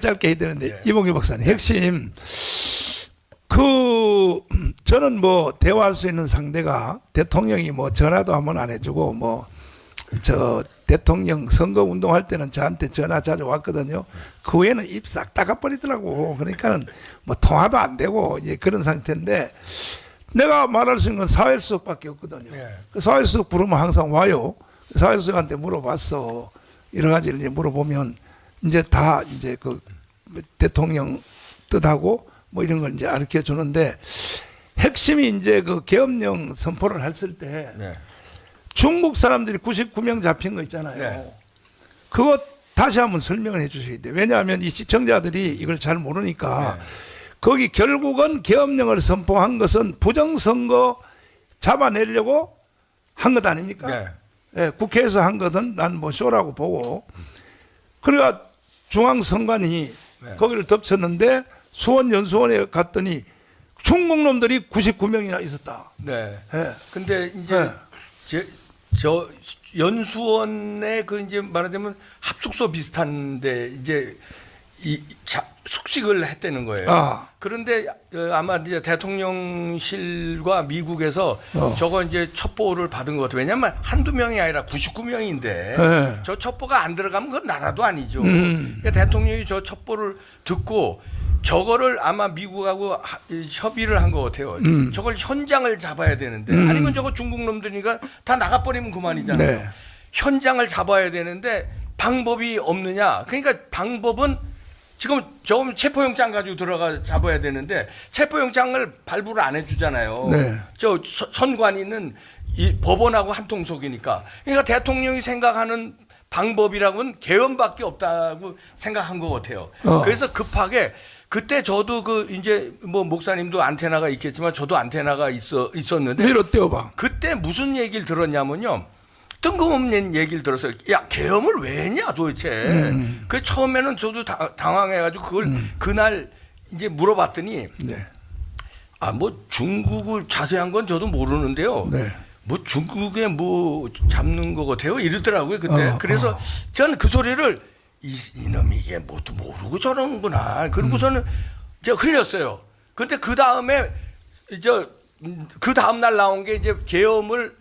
짧게 해야 되는데 예. 이봉규 박사님 핵심 그 저는 뭐 대화할 수 있는 상대가 대통령이 뭐 전화도 한번 안 해주고 뭐 저 대통령 선거 운동할 때는 저한테 전화 자주 왔거든요. 그 후에는 입 싹 닦아버리더라고. 그러니까는 뭐 통화도 안 되고 이제 그런 상태인데 내가 말할 수 있는 건 사회 수석밖에 없거든요. 예. 그 사회 수석 부르면 항상 와요. 사회 수석한테 물어봤어. 여러 가지를 이제 물어보면 이제 다 이제 그 대통령 뜻하고 뭐 이런 걸 이제 가르쳐 주는데 핵심이 이제 그 계엄령 선포를 했을 때 네. 중국 사람들이 99명 잡힌 거 있잖아요. 네. 그거 다시 한번 설명을 해 주셔야 돼요. 왜냐하면 이 시청자들이 이걸 잘 모르니까 네. 거기 결국은 계엄령을 선포한 것은 부정선거 잡아내려고 한 것 아닙니까? 네. 예, 국회에서 한 것은 난뭐 쇼라고 보고 그러니까 중앙선관위 네. 거기를 덮쳤는데 수원 연수원에 갔더니 중국 놈들이 99명이나 있었다. 네. 예. 근데 이제 네. 제, 저 연수원의 그 이제 말하자면 합숙소 비슷한데 이제 이 자, 숙식을 했다는 거예요. 아. 그런데 어, 아마 이제 대통령실과 미국에서 어. 저거 이제 첩보를 받은 것 같아요. 왜냐면 한두 명이 아니라 99명인데 네. 저 첩보가 안 들어가면 그건 나라도 아니죠. 음. 그러니까 대통령이 저 첩보를 듣고 저거를 아마 미국하고 하- 이 협의를 한 것 같아요. 음. 저걸 현장을 잡아야 되는데 음. 아니면 저거 중국 놈들이니까 다 나가버리면 그만이잖아요. 네. 현장을 잡아야 되는데 방법이 없느냐? 그러니까 방법은 지금 저금 체포영장 가지고 들어가 잡아야 되는데 체포영장을 발부를 안 해주잖아요. 네. 저 서- 선관위는 이 법원하고 한 통속이니까. 그러니까 대통령이 생각하는 방법이라고는 개헌밖에 없다고 생각한 것 같아요. 어. 그래서 급하게 그때 저도 그 이제 뭐 목사님도 안테나가 있겠지만 저도 안테나가 있어 있었는데 띄워봐. 그때 무슨 얘기를 들었냐면요. 뜬금없는 얘기를 들었어요. 야, 계엄을 왜 했냐 도대체. 음. 그 처음에는 저도 다- 당황해가지고 그걸 그날 이제 물어봤더니 네. 아, 뭐 중국을 자세한 건 저도 모르는데요. 네. 뭐 중국에 뭐 잡는 거 같아요 이러더라고요 그때 어, 그래서 어. 저는 그 소리를 이, 이놈이 이게 뭣도 모르고 저러는구나 그리고서는 이제 흘렸어요 근데 그 다음에 이제 그 다음 날 나온 게 이제 계엄을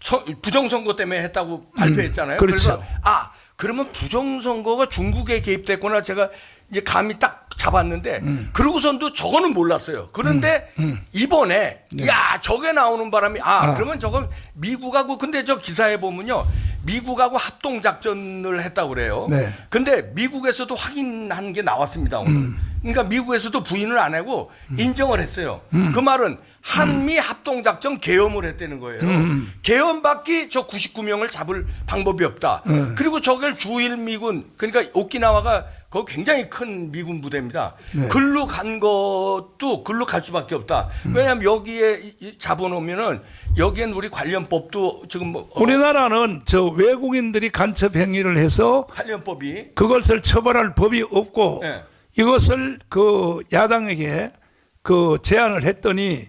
서- 부정선거 때문에 했다고 발표했잖아요 음, 그렇죠. 아 그러면 부정선거가 중국에 개입됐구나 제가 이제 감이 딱 잡았는데 음. 그러고선도 저거는 몰랐어요. 그런데 이번에 야 저게 나오는 바람에 아, 네. 아. 그러면 저건 미국하고 근데 저 기사에 보면요 미국하고 합동 작전을 했다고 그래요. 네. 근데 미국에서도 확인한 게 나왔습니다 오늘. 음. 그러니까 미국에서도 부인을 안 하고 인정을 했어요. 그 말은 한미 합동 작전 계엄을 했다는 거예요. 음. 계엄밖에 저 99명을 잡을 방법이 없다. 네. 그리고 저걸 주일 미군 그러니까 오키나와가 거 굉장히 큰 미군 부대입니다. 네. 글로 간 것도 글로 갈 수밖에 없다. 음. 왜냐하면 여기에 잡아놓으면은 여기엔 우리 관련법도 지금 뭐 어, 우리나라는 저 외국인들이 간첩 행위를 해서 관련법이 그것을 처벌할 법이 없고 예. 이것을 그 야당에게 그 제안을 했더니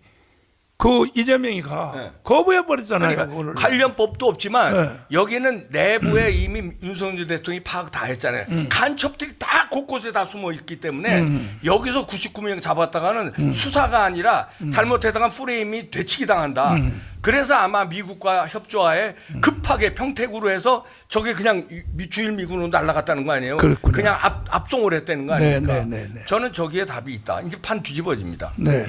그 이재명이가 네. 거부해 버렸잖아요. 그러니까. 관련법도 없지만 네. 여기는 내부에 이미 윤석열 대통령이 파악 다 했잖아요. 간첩들이 다 곳곳에 다 숨어 있기 때문에 음. 여기서 99명 잡았다가는 수사가 아니라 잘못했다가 프레임이 되치기 당한다. 음. 그래서 아마 미국과 협조하에 급하게 평택으로 해서 저게 그냥 미- 주일 미군으로 날아갔다는 거 아니에요? 그렇군요. 그냥 압, 압송을 했다는 거 네, 아닙니까? 네, 네, 네. 저는 저기에 답이 있다. 이제 판 뒤집어집니다. 네.